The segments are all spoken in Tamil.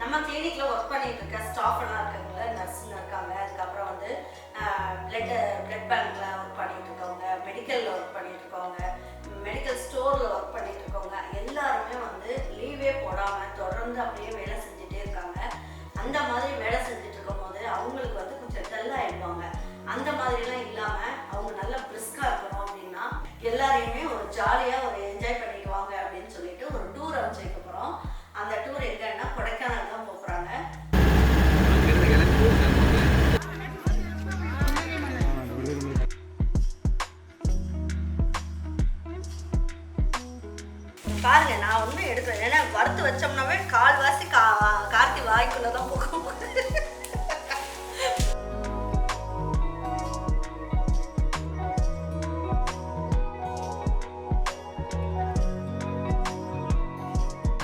நம்ம கிளினிக்ல ஒர்க் பண்ணிட்டு இருக்க ஸ்டாஃப் எல்லாம் இருக்காங்கல்ல நர்ஸுங்க இருக்காங்க. அதுக்கப்புறம் வந்து பிளட் பிளட் பேங்க்ல ஒர்க் பண்ணிட்டு இருக்கவங்க மெடிக்கல்ல ஒர்க் பண்ணிட்டு இருக்கவங்க மெடிக்கல் ஸ்டோர்ல ஒர்க் பண்ணிட்டு இருக்கவங்க எல்லாருமே வந்து லீவே போடாம தொடர்ந்து அப்படியே வேலை செஞ்சுட்டே இருக்காங்க. அந்த மாதிரி வேலை செஞ்சுட்டு இருக்கும் போது அவங்களுக்கு வந்து கொஞ்சம் டல் ஆயிடுவாங்க. அந்த மாதிரிலாம் இல்லாம அவங்க நல்லா பிரிஸ்கா இருக்கணும் அப்படின்னா எல்லாரையும்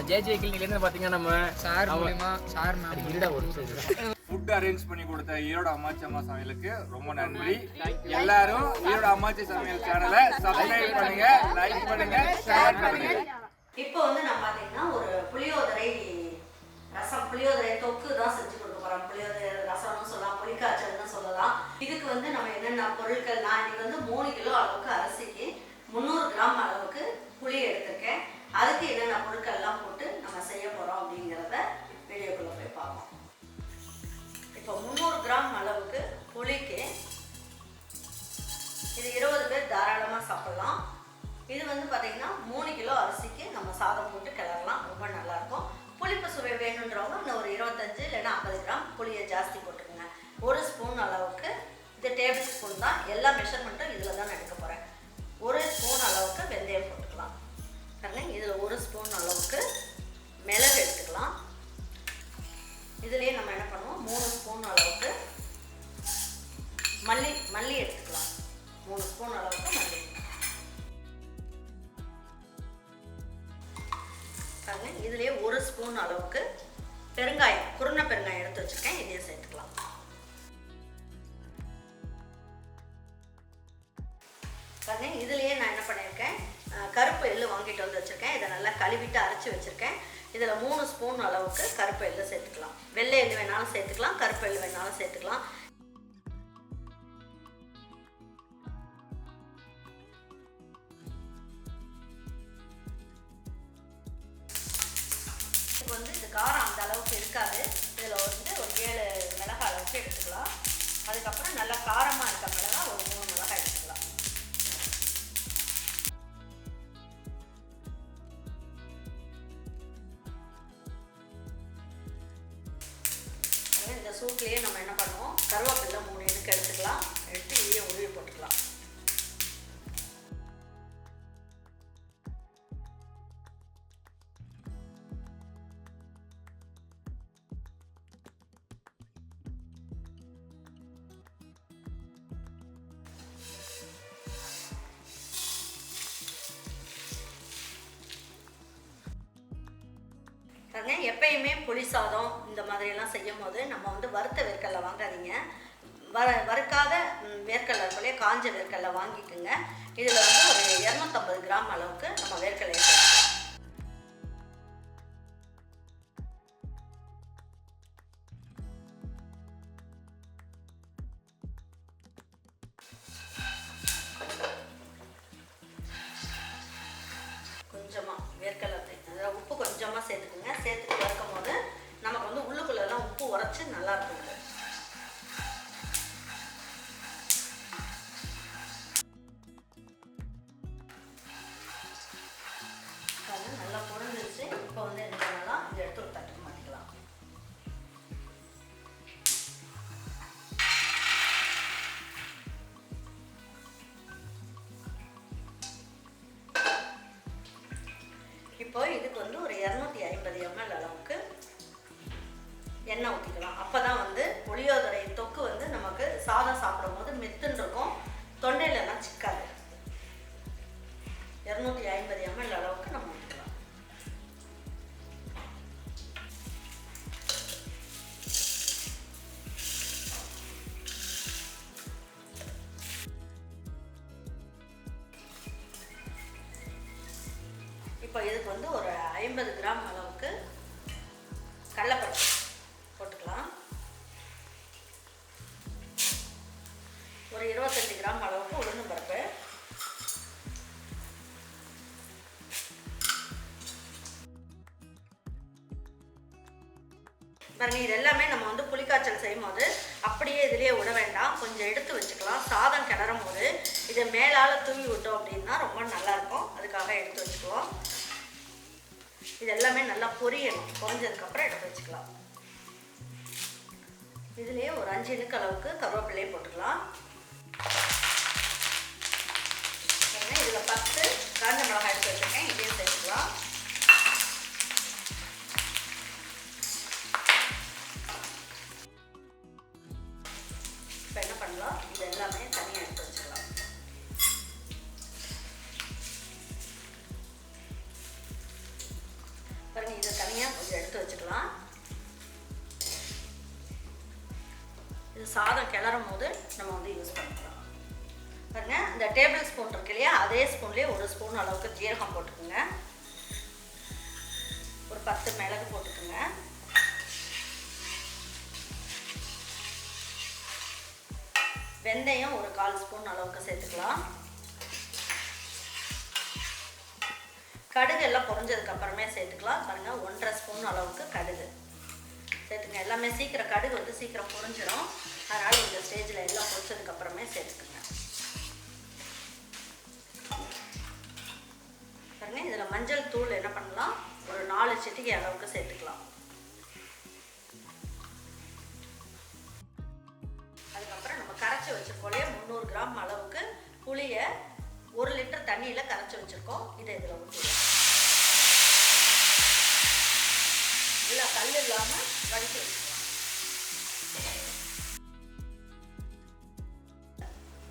ஜேஜே கிளினிக்ல இருந்து பாத்தீங்கன்னா நம்ம சார் மூலியமா சார் மேம் இருடா ஒரு. ஃபுட் அரேஞ்ச் பண்ணி கொடுத்த ஈரோடு அம்மாச்சி அம்மா சமையலுக்கு ரொம்ப நன்றி. எல்லாரும் ஈரோடு அம்மாச்சி சமையல் சேனலை சப்ஸ்கிரைப் பண்ணுங்க லைக் பண்ணுங்க ஷேர் பண்ணுங்க. டேபிள் ஸ்பூன் தான். எல்லா மெஷர்மெண்ட்டும் இதில் தான் எடுக்க போகிறேன் ஒரு ஸ்பூன் அளவுக்கு வெந்தயம் போட்டுக்கலாம். பாருங்க இதில் ஒரு ஸ்பூன் அளவுக்கு மிளகு எடுத்துக்கலாம். இதுலேயே நம்ம என்ன பண்ணுவோம்? மூணு ஸ்பூன் அளவுக்கு மல்லி மல்லி எடுத்துக்கலாம். மூணு ஸ்பூன் அளவுக்கு மல்லி. பாருங்க இதுலேயே ஒரு ஸ்பூன் அளவுக்கு பெருங்காயம் குருண பெருங்காயம் எடுத்து வச்சிருக்கேன். இதையும் சேர்த்து எள்ளு வாங்கிட்டு வந்து வச்சுருக்கேன். இதை நல்லா கழுவிட்டு அரைச்சி வச்சுருக்கேன். இதில் மூணு ஸ்பூன் அளவுக்கு கருப்பு எள்ளு சேர்த்துக்கலாம். வெள்ளை எள்ளு வேணாலும் சேர்த்துக்கலாம் கருப்பு எள்ளு வேணாலும் சேர்த்துக்கலாம். இப்போ வந்து இது காரம் அந்த அளவுக்கு இருக்காது. இதில் வந்து ஒரு ஏழு மிளகாய் அளவுக்கு எடுத்துக்கலாம். அதுக்கப்புறம் நல்லா காரமாக இருக்க மிளகாய் ஒரு மூணு சூப்லேயே நம்ம என்ன பண்ணுவோம்? கருவேப்பிலை மூணு எடுக்க எடுத்துக்கலாம். எடுத்து இதையும் உருவி போட்டுக்கலாம். பாருங்க எப்பயுமே புளி சாதம் இந்த மாதிரியெல்லாம் செய்யும் போது நம்ம வந்து வறுத்த வேர்க்கடலை வாங்காதீங்க. வர வறுக்காத வேர்க்கடலை இருக்குள்ளே காஞ்ச வேர்க்கடலை வாங்கிக்கோங்க. இதில் வந்து ஒரு இரநூத்தம்பது கிராம் அளவுக்கு நம்ம வேர்க்கடலை நல்லா இருக்கும் நல்லா பொரிஞ்சிருச்சு இப்போ வந்து என்ன பண்ணலாம்? இதை எடுத்து ஒரு தட்டுக்கு மாற்றிக்கலாம் இப்போ இதுக்கு வந்து ஒரு இரநூத்தி ஐம்பது எம்எல் அளவுக்கு எண்ணெய் ஊற்றிக்கலாம் அப்போ தான் வந்து புளியோதரை தொக்கு வந்து நமக்கு சாதம் சாப்பிடும்போது மெத்துன்னு இருக்கும். தொண்டையிலலாம் சிக்காது. இரநூத்தி ஐம்பது எம்எல் அளவுக்கு நம்ம ஊற்றிக்கலாம் இப்போ இதுக்கு வந்து ஒரு ஐம்பது கிராம் அளவுக்கு கடலப்பருப்பு பாருங்கள் இது எல்லாமே நம்ம வந்து புளிக்காய்ச்சல் செய்யும் போது அப்படியே இதுலேயே விட வேண்டாம். கொஞ்சம் எடுத்து வச்சுக்கலாம். சாதம் கிளறும் போது இதை மேலால் தூவி விட்டோம் அப்படின்னா ரொம்ப நல்லாயிருக்கும் அதுக்காக எடுத்து வச்சுக்குவோம். இது எல்லாமே நல்லா பொரியணும். பொரிஞ்சதுக்கப்புறம் எடுத்து வச்சுக்கலாம். இதுலேயே ஒரு அஞ்சு இனுக்கு அளவுக்கு கருவேப்பிலையை போட்டுக்கலாம். கிளறும் போது நம்ம வந்து யூஸ் பண்ணிக்கலாம். பாருங்க இந்த டேபிள் ஸ்பூன் இருக்கு இல்லையா? அதே ஸ்பூன்லேயே ஒரு ஸ்பூன் அளவுக்கு ஜீரகம் போட்டுக்கோங்க. ஒரு பத்து மிளகு போட்டுக்கோங்க. வெந்தயம் ஒரு கால் ஸ்பூன் அளவுக்கு சேர்த்துக்கலாம். கடுகு எல்லாம் பொறிஞ்சதுக்கு அப்புறமே சேர்த்துக்கலாம். பாருங்க ஒன்றரை ஸ்பூன் அளவுக்கு கடுகு. சேர்த்துங்க. எல்லாமே சீக்கிரம் கடுகு வந்து சீக்கிரம் பொறிஞ்சிடும் அதனால இந்த ஸ்டேஜில் எல்லாம் பொரிச்சதுக்கு அப்புறமே சேர்த்துக்குங்க. பாருங்க இதில் மஞ்சள் தூள் என்ன பண்ணலாம்? ஒரு நாலு சிட்டிகை அளவுக்கு சேர்த்துக்கலாம். அதுக்கப்புறம் நம்ம கரைச்சி வச்சிருக்கோம் முந்நூறு கிராம் அளவுக்கு புளியை ஒரு லிட்டர் தண்ணியில் கரைச்சி வச்சுருக்கோம். இதை இதில் ஊற்றிடுவோம் நல்லா கல் இல்லாமல் வடித்து வச்சுக்கலாம்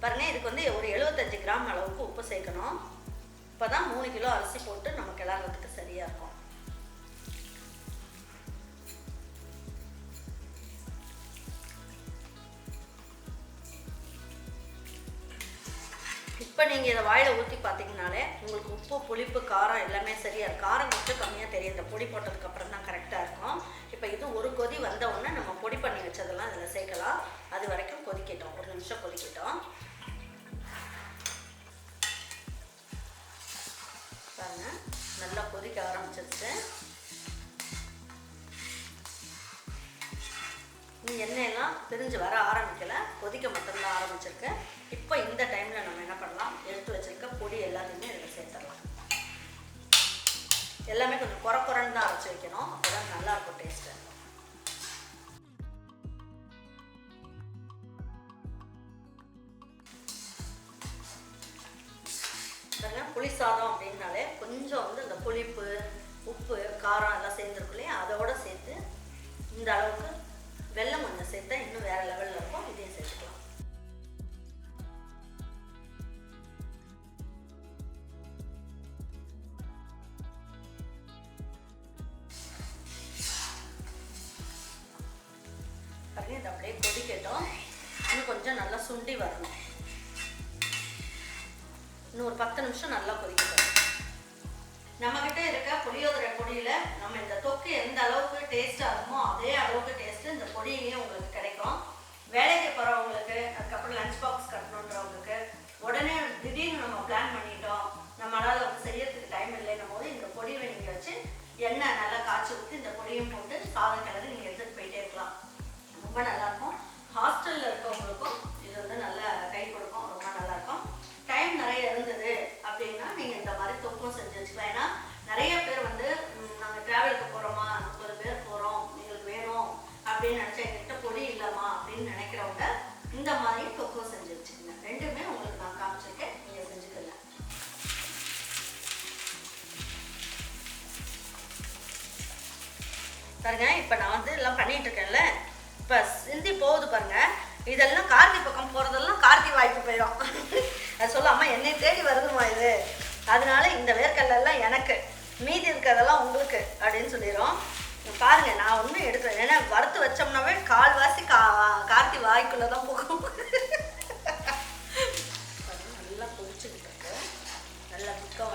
பாருங்கள் இதுக்கு வந்து ஒரு எழுபத்தஞ்சு கிராம் அளவுக்கு உப்பு சேர்க்கணும். இப்போ தான் மூணு கிலோ அரிசி போட்டு நம்ம கிளறதுக்கு சரியாக இருக்கும். இப்போ நீங்கள் இதை வாயில் ஊற்றி பார்த்தீங்கனாலே உங்களுக்கு உப்பு புளிப்பு காரம் எல்லாமே சரியாக இருக்கும். காரம் கொஞ்சம் கம்மியாக தெரியும். இந்த பொடி போட்டதுக்கப்புறம் தான் கரெக்டாக இருக்கும். இப்போ இது ஒரு கொதி வந்த உடனே நம்ம பொடி பண்ணி வச்சதெல்லாம் இதில் சேர்க்கலாம். அது வரைக்கும் கொதிக்கட்டும். ஒரு நிமிஷம் கொதிக்கட்டும். பாருங்க. நல்லா கொதிக்க ஆரம்பிச்சிருச்சு. எண்ணெயெல்லாம் பிரிஞ்சு வர ஆரம்பிக்கலை. கொதிக்க மட்டும்தான் ஆரம்பிச்சிருக்கு. இப்போ இந்த டைமில் நம்ம என்ன பண்ணலாம்? எடுத்து வச்சிருக்க பொடி எல்லாத்தையுமே இதில் சேர்த்துடலாம். எல்லாமே கொஞ்சம் குறை குறைன்னு தான் அரைச்சி வைக்கணும். அப்போ தான் நல்லாயிருக்கும் டேஸ்ட்டு கொஞ்சம் வந்து இந்த புளிப்பு உப்பு காரம் எல்லாம் சேர்ந்துருக்கும் இல்லையா? அதோட சேர்த்து இந்த அளவுக்கு வெல்லம் கொஞ்சம் சேர்த்தா இன்னும் வேற லெவலில் இருக்கும். இதையும் சேர்த்துக்கலாம். அப்படியே அப்படியே கொதிக்கட்டும். இன்னும் கொஞ்சம் நல்லா சுண்டி வரணும். இன்னும் ஒரு பத்து நிமிஷம் நல்லா கொதிக்கட்டும். நம்மக்கிட்ட இருக்க புளியோதரை பொடியில் நம்ம இந்த தொக்கு எந்த அளவுக்கு டேஸ்ட்டாக இருக்குமோ அதே அளவுக்கு டேஸ்ட்டு இந்த பொடியிலையும் உங்களுக்கு அப்படின்னு நினச்சா என்கிட்ட பொடி இல்லைம்மா அப்படின்னு நினைக்கிறவங்க இந்த மாதிரி கொக்கோ செஞ்சு வச்சுக்கோங்க. ரெண்டுமே உங்களுக்கு நான் காமிச்சிருக்கேன். நீங்கள் செஞ்சுக்கல பாருங்க இப்போ நான் வந்து எல்லாம் பண்ணிட்டு இருக்கேன்ல. இப்போ சிந்தி போகுது பாருங்க. இதெல்லாம் கார்த்தி பக்கம் போகிறதெல்லாம் கார்த்தி வாய்ப்பு போயிடும். அது சொல்லாமல் என்னை தேடி வருதுமா இது. அதனால இந்த வேர்க்கல்லாம் எனக்கு. மீதி இருக்கிறதெல்லாம் உங்களுக்கு அப்படின்னு சொல்லிடுறோம். பாருங்க நான் ஒன்றும் எடுக்கிறேன் ஏன்னா வறுத்து வச்சோம்னாவே கால்வாசி கா கார்த்தி வாய்க்குள்ளே தான் போகும். நல்லா பொறிச்சுக்கிட்டு இருக்கு. நல்லா திக்கம்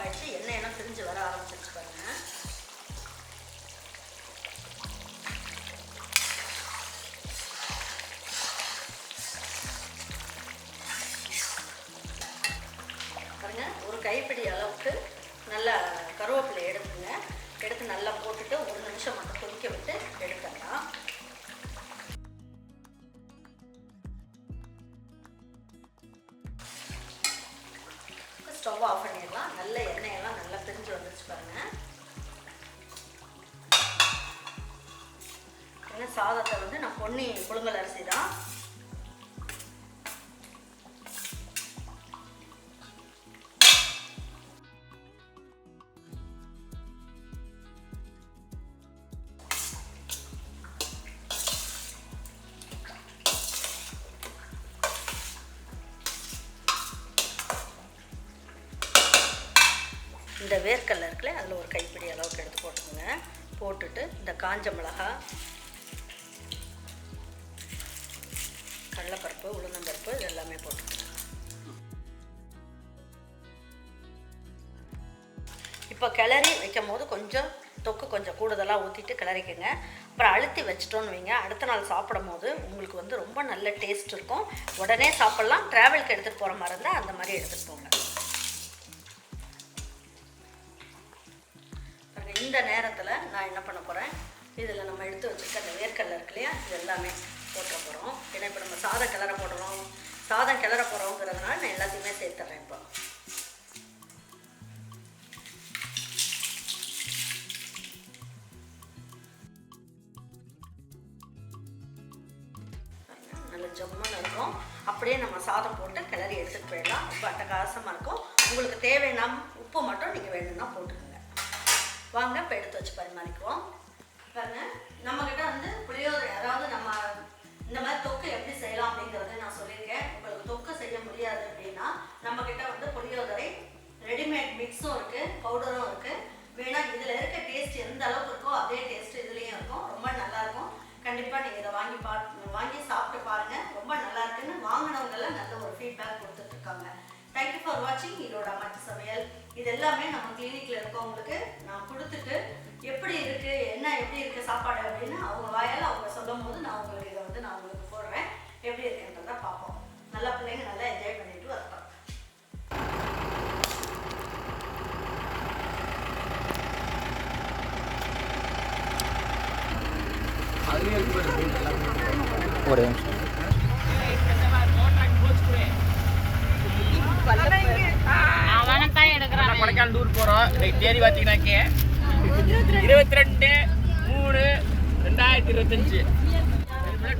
வேர்க்கடலை இருக்குல்ல அதில் ஒரு கைப்பிடி அளவுக்கு எடுத்து போட்டுக்கோங்க. போட்டுட்டு இந்த காஞ்ச மிளகா கடலைப்பருப்பு உளுந்தம்பருப்பு இது எல்லாமே போட்டுக்கோங்க. இப்போ கிளறி வைக்கும் போது கொஞ்சம் தொக்கு கொஞ்சம் கூடுதலாக ஊற்றிட்டு கிளறிக்கங்க. அப்புறம் அழுத்தி வச்சிட்டோன்னு வைங்க. அடுத்த நாள் சாப்பிடும் போது உங்களுக்கு வந்து ரொம்ப நல்ல டேஸ்ட் இருக்கும். உடனே சாப்பிட்லாம். ட்ராவலுக்கு எடுத்துகிட்டு போகிற மாதிரி இருந்தால் அந்த மாதிரி எடுத்துகிட்டு போங்க. இந்த நேரத்தில் நான் என்ன பண்ண போகிறேன் இதில் நம்ம எடுத்து வச்சுருக்க அந்த வேர்க்கடலை இருக்கு இல்லையா? இது எல்லாமே போட்டுற போகிறோம் ஏன்னா இப்போ நம்ம சாதம் கிளற போடுறோம். சாதம் கிளற போகிறோங்கிறதுனால நான் எல்லாத்தையுமே சேர்த்துட்றேன் இப்போ. நல்ல ஜம்முன்னு இருக்கும். அப்படியே நம்ம சாதம் போட்டு கிளறி எடுத்துகிட்டு போயிடலாம். ரொம்ப அட்டகாசமாக இருக்கும். உங்களுக்கு தேவைன்னா உப்பு மட்டும் நீங்கள் வேணும்னா போட்டுக்கோங்க. வாங்க இப்போ எடுத்து வச்சு பரிமாறிக்குவோம். பாருங்க நம்மக்கிட்ட வந்து புளியோதரை அதாவது நம்ம இந்த மாதிரி தொக்கு எப்படி செய்யலாம் அப்படிங்கிறத நான் சொல்லியிருக்கேன். உங்களுக்கு தொக்கு செய்ய முடியாது அப்படின்னா நம்மக்கிட்ட வந்து புளியோதரை ரெடிமேட் மிக்ஸும் இருக்குது பவுடரும் இருக்குது வேணால் இதில் இருக்க டேஸ்ட் எந்த அளவுக்கு இருக்கோ அதே டேஸ்ட் இதுலேயும் இருக்கும். ரொம்ப நல்லாயிருக்கும் கண்டிப்பாக நீங்கள் இதை வாங்கி பா வாங்கி சாப்பிட்டு பாருங்கள் ரொம்ப நல்லா இருக்குன்னு வாங்கினவங்கெல்லாம் நல்ல ஒரு ஃபீட்பேக் கொடுத்துட்ருக்காங்க தேங்க்யூ ஃபார் வாட்சிங் இதோட அம்மாச்சி சமையல். இது எல்லாமே நம்ம கிளினிக்கில் இருக்கவங்களுக்கு நான் கொடுத்துட்டு எப்படி இருக்குது என்ன எப்படி இருக்குது சாப்பாடு அப்படின்னு அவங்க வாயால் அவங்க சொல்லும் போது நான் உங்களுக்கு இதை வந்து நான் உங்களுக்கு போடுறேன். எப்படி இருக்குன்றதை பார்ப்போம். நல்லா பிள்ளைங்க நல்லா என்ஜாய் பண்ணிட்டு வரட்டும். ஒரே நிமிஷம் நான் கொடைக்கானல் டூர் போறோம் இன்னைக்கு தேதி பார்த்தீங்கன்னாக்கே இருபத்தி ரெண்டு மூணு ரெண்டாயிரத்தி இருபத்தஞ்சு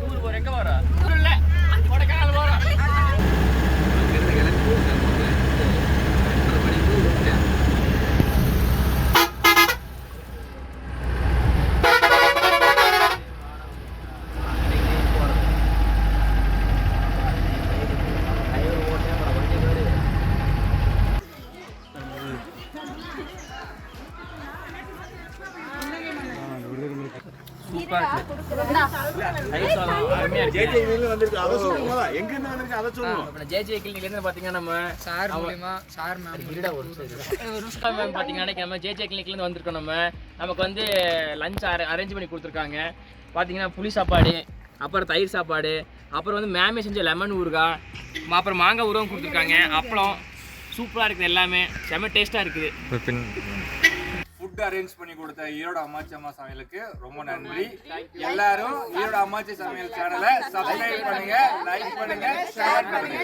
டூர் போறோம் எங்க போறோம் டூர் அருமையா இருக்கு அப்புறம் ஜேஜே கிளினிக்ல இருந்து பாத்தீங்கன்னா நம்ம சார் மூலியமா சார் மேம் இருடா ஒரு நிமிஷம் மேம் பாத்தீங்கன்னா நம்ம ஜேஜே கிளினிக்ல இருந்து வந்திருக்கோம் நம்ம. நமக்கு வந்து லஞ்ச் அரேஞ்ச் பண்ணி கொடுத்துருக்காங்க. பாத்தீங்கன்னா புளி சாப்பாடு அப்புறம் தயிர் சாப்பாடு அப்புறம் வந்து மேமே செஞ்ச லெமன் ஊறுகாய் அப்புறம் மாங்காய் ஊறுகாய் கொடுத்துருக்காங்க. அப்பளம் சூப்பராக இருக்குது எல்லாமே. செம்ம டேஸ்ட்டாக இருக்குது. ஃபுட் அரேஞ்ச் பண்ணி கொடுத்த ஈரோடு அம்மாச்சி அம்மா சமையலுக்கு ரொம்ப நன்றி. எல்லாரும் ஈரோடு அம்மாச்சி சமையல் சேனலை சப்ஸ்கிரைப் பண்ணுங்க லைக் பண்ணுங்க ஷேர் பண்ணுங்க.